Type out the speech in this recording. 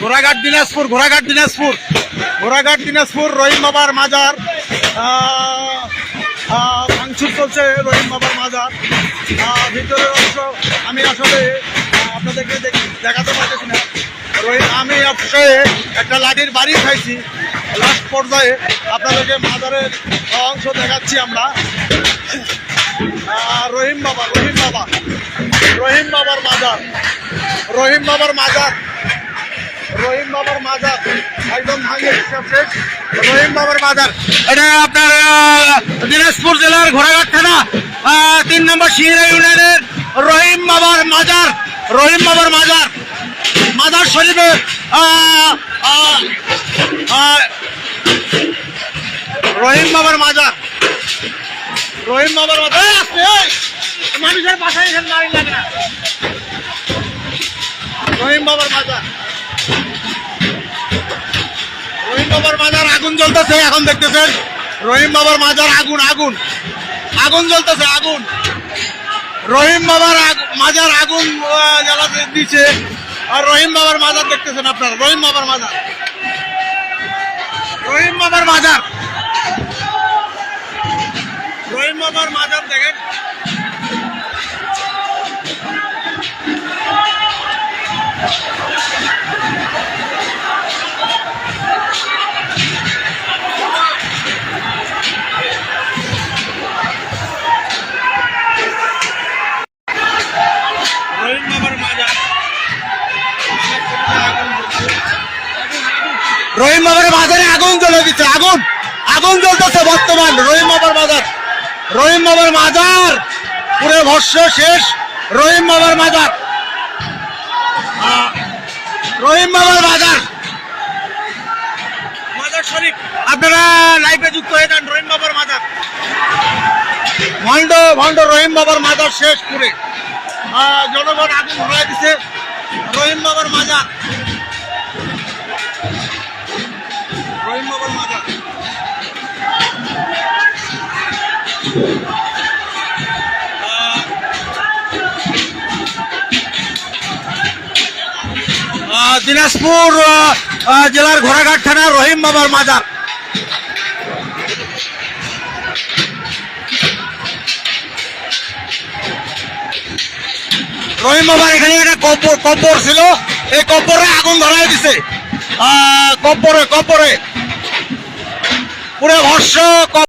ঘোড়াঘাট দিনাজপুর ঘোড়াঘাট দিনাজপুর। ঘোড়াঘাট দিনাজপুর, রহিম বাবার মাজার। ভাঙচুর চলছে রহিম বাবার মাজার। ভিতরে আমি আসলে আপনাদেরকে দেখ- দেখাতে পারতেছি না। রহিম আমি আসলে একটা লাঠির বাড়ি খাইছি। লাস্ট পর্যায়ে আপনাদেরকে মাজারের অংশ দেখাচ্ছি আমরা। রহিম বাবা রহিম বাবা। রহিম বাবার মাজার। রহিম বাবার মাজার। রহিম বাবার মাজার। একদম ভাঙে শেষ রহিম বাবার মাজার। এটা আপনার দিনাজপুর জেলার ঘোড়াঘাট থানা তিন নম্বর সিংড়া ইউনিয়নের রহিম বাবার মাজার। রহিম বাবার মাজার। মাজার শরীফে রহিম বাবার মাজার। রহিম বাবার মাজার। আসতে, মানুষের পাশে এখানে দাঁড়িয়ে লাগে না। রহিম বাবার মাজার। রহিম বাবার মাজার আগুন জ্বলতেছে এখন দেখতেছেন। রহিম বাবার মাজার আগুন আগুন। আগুন জ্বলতেছে আগুন। রহিম বাবার মাজার আগুন জ্বালাতে দিচ্ছে আর রহিম বাবার মাজার দেখতেছেন আপনারা। রহিম বাবার মাজার। রহিম বাবার মাজার। রহিম বাবার মাজার দেখেন। রহিম বাবার মাজার। আগুন জ্বলে দিচ্ছে আগুন জ্বলতেছে বর্তমান রহিম বাবার মাজার রহিম বাবার মাজার। পুরে ভস্য শেষ, রহিম বাবার মাজার। রহিম বাবার মাজার। মাজার শরীফ, আপনারা লাইভে যুক্ত হয়ে যান, রহিম বাবার মাজার। ভণ্ড ভণ্ড রহিম বাবার মাজার শেষ পুরে। জনগণ আগুন ধরাই দিছে, রহিম বাবার মাজার। দিনাজপুর জেলার ঘোড়াঘাট থানা রহিম বাবার মাজার। রহিম বাবার এখানে একটা কপর কপর ছিল। এই কপরে আগুন ধরাই দিছে। কপরে কপরে। পুরো ভস্য